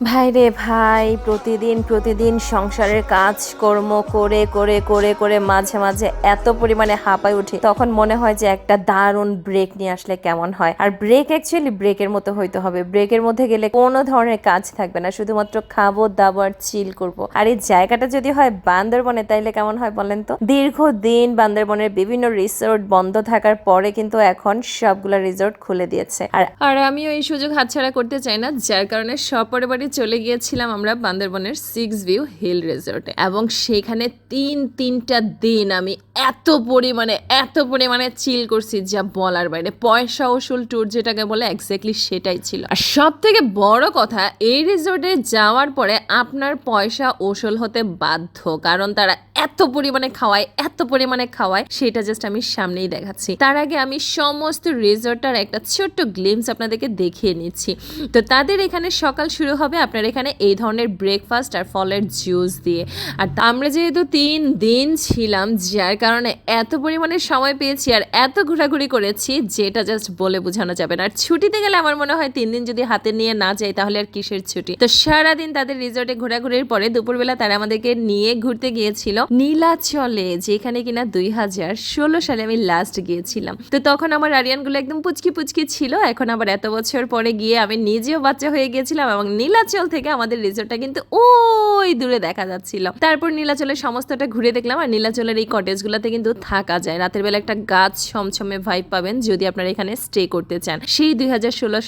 ভাই রে ভাই, প্রতিদিন প্রতিদিন সংসারের কাজকর্ম করে করে করে করে মাঝে মাঝে এত পরিমাণে হাঁপাই উঠি, তখন মনে হয় যে একটা দারুণ ব্রেক নিয়ে আসলে কেমন হয়। আর ব্রেক অ্যাকচুয়ালি ব্রেকের মতো হইতে হবে। ব্রেকের মধ্যে গেলে কোনো ধরনের কাজ থাকবে না, শুধুমাত্র খাব, দাবো আর চিল করব। আর এই জায়গাটা যদি হয় বান্দরবনে, তাইলে কেমন হয় বলেন তো? দীর্ঘদিন বান্দরবনের বিভিন্ন রিসোর্ট বন্ধ থাকার পরে কিন্তু এখন সবগুলা রিসোর্ট খুলে দিয়েছে। আর আর আমিও এই সুযোগ হাতছাড়া করতে চাই না, যার কারণে সপরিবারে চলে গিয়েছিলাম আমরা বান্দরবনের সিক্স ভিউ হিল রিসোর্টে এবং সেখানে তিন, তিনটা দিন আমি এত পরিমাণে এত পরিমাণে চিল করছি যা বলার বাইরে। পয়সা ওসুল ট্যুর যেটাকে বলে এক্স্যাক্টলি সেটাই ছিল। আর সব থেকে বড় কথা, এই রিসোর্টে যাওয়ার পরে আপনার পয়সা ওসুল হতে বাধ্য, কারণ তারা এত পরিমাণে খাওয়ায়, এত পরিমাণে খাওয়ায়, সেটা জাস্ট আমি সামনেই দেখাচ্ছি। তার আগে আমি সমস্ত রিসোর্টটার একটা ছোট্ট গ্লিমস আপনাদেরকে দেখিয়ে নিচ্ছি। তো তাদের এখানে সকাল শুরু হবে আপনার এখানে এই ধরনের ব্রেকফাস্ট আর ফলের জুস দিয়ে। আর আমরা যেহেতু তিন দিন ছিলাম, যার কারণে এত পরিমাণে সময় পেয়েছি আর এত ঘোরাঘুরি করেছি, যেটা জাস্ট বলে বোঝানো যাবে না। আর ছুটিতে গেলে আমার মনে হয় তিন দিন যদি হাতে নিয়ে না যাই, তাহলে আর কিসের ছুটি? তো সারাদিন তাদের রিসোর্টে ঘোরাঘুরির পরে দুপুরবেলা তারা আমাদেরকে নিয়ে ঘুরতে গিয়েছিল নীলাচলে, যেখানে কিনা দুই হাজার ষোলো সালে আমি লাস্ট গিয়েছিলাম। তো তখন আমার আরিয়ানগুলো একদম পুচকি পুচকি ছিল, এখন আবার এত বছর পরে গিয়ে আমি নিজেও বাচ্চা হয়ে গিয়েছিলাম এবং নীলাচল থেকে আমাদের রিসোর্টটা কিন্তু ওই দূরে দেখা যাচ্ছিল। তারপর নীলাচলের সমস্তটা ঘুরে দেখলাম আর নীলাচলের এই কটেজগুলোতে কিন্তু থাকা যায়। রাতের বেলা একটা গাছ ছমছমে ভাইব পাবেন যদি আপনারা এখানে স্টে করতে চান। সেই দুই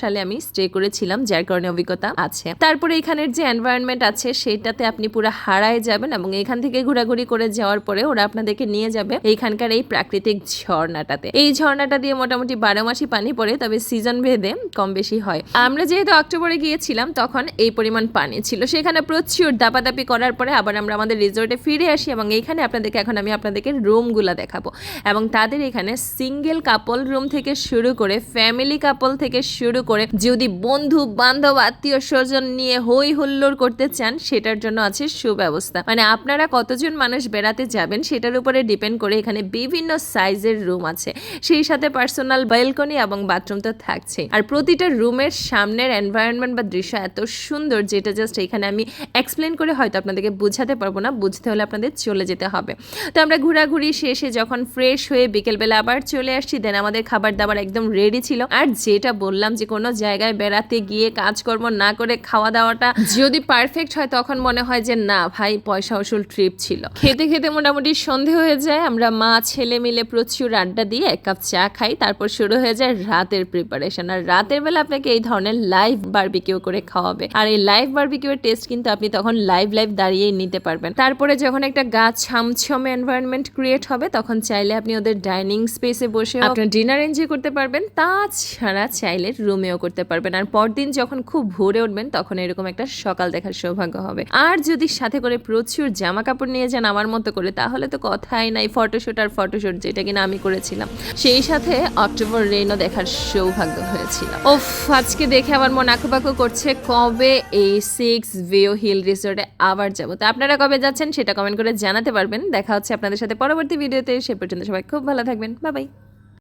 সালে আমি স্টে করেছিলাম, যার কারণে অভিজ্ঞতা আছে। তারপরে এখানের যে এনভায়রনমেন্ট আছে, সেটাতে আপনি পুরো হারায় যাবেন এবং এখান থেকে ঘোরাঘুরি করে যাওয়ার পরে ওরা আপনাদেরকে নিয়ে যাবে এইখানকার এই প্রাকৃতিক ঝর্ণাটাতে। এই ঝর্ণাটা দিয়ে মোটামুটি বারো মাসই পানি পড়ে, তবে সিজন ভেদে কম বেশি হয়। আমরা যেহেতু অক্টোবরে গিয়েছিলাম, তখন এই পরিমাণ পানি ছিল। সেখানে প্রচুর দাপাদাপি করার পরে আবার আমরা আমাদের রিসোর্টে ফিরে আসি এবং এইখানে আপনাদেরকে, এখন আমি আপনাদেরকে রুমগুলো দেখাবো। এবং তাদের এখানে সিঙ্গেল কাপল রুম থেকে শুরু করে ফ্যামিলি কাপল থেকে শুরু করে যদি বন্ধু, বান্ধব, আত্মীয় স্বজন নিয়ে হই হুল্লোড় করতে চান, সেটার জন্য আছে সুব্যবস্থা। মানে আপনারা কতজন মানুষ বেড়াতে যাবেন, সেটার উপরে ডিপেন্ড করে এখানে বিভিন্ন সাইজের রুম আছে। সেই সাথে পার্সোনাল ব্যালকনি এবং বাথরুম তো থাকছে আর প্রতিটা রুমের সামনের এনভায়রনমেন্ট বা দৃশ্য এত সুন্দর যেটা জাস্ট এখানে আমি এক্সপ্লেন করে হয়তো আপনাদেরকে বোঝাতে পারব না, বুঝতে হলে আপনাদের চলে যেতে হবে। তো আমরা ঘোরাঘুরি শেষে যখন ফ্রেশ হয়ে বিকেলবেলা আবার চলে আসছি দেন আমাদের খাবার দাবার একদম রেডি ছিল। আর যেটা বললাম যে, কোনো জায়গায় বেড়াতে গিয়ে কাজকর্ম না করে খাওয়া দাওয়াটা যদি পারফেক্ট হয়, তখন মনে হয় যে, না ভাই পয়সা ওসুল ট্রিপ ছিল। খেতে খেতে মোটামুটি সন্ধে হয়ে যায়, আমরা মা, ছেলে মিলে প্রচুর আড্ডা দিয়ে এক কাপ চা খাই, তারপর শুরু হয়ে যায় রাতের প্রিপারেশন আর রাতের বেলা আপনাকে এই ধরনের লাইভ বারবিকিউ করে খাওয়াবে। আর এই লাইভ বারবিকিউ এর টেস্ট কিন্তু আপনি তখন লাইভ লাইভ দাঁড়িয়েই নিতে পারবেন। তারপরে যখন একটা গাছ ছামছমে এনভায়রনমেন্ট ক্রিয়েট হবে, তখন চাইলে আপনি ওদের ডাইনিং স্পেসে বসে আপনার ডিনার এনজয় করতে পারবেন, তাছাড়া চাইলে রুমেও করতে পারবেন। আর পরদিন যখন খুব ভোরে উঠবেন, তখন এরকম একটা সকাল দেখার সৌভাগ্য হবে। আর যদি সাথে করে প্রচুর জামা কাপড় নিয়ে যান আমার মতো করে, তাহলে তো কথাই নাই ফটোশুট আর ফটোশুট যেটা কিনা আমি করেছিলাম। সেই সাথে অক্টোবর রেইনও দেখার সৌভাগ্য হয়েছিল। ওফ, আজকে দেখে আমার মন আঁকুপাকু করছে কবে এই সিক্স ভিও হিল রিসোর্টে আবার যাব। তো আপনারা কবে যাচ্ছেন সেটা কমেন্ট করে জানাতে পারবেন। দেখা হচ্ছে আপনাদের সাথে পরবর্তী ভিডিওতে সে পর্যন্ত সবাই খুব ভালো থাকবেন। বাবাই বাই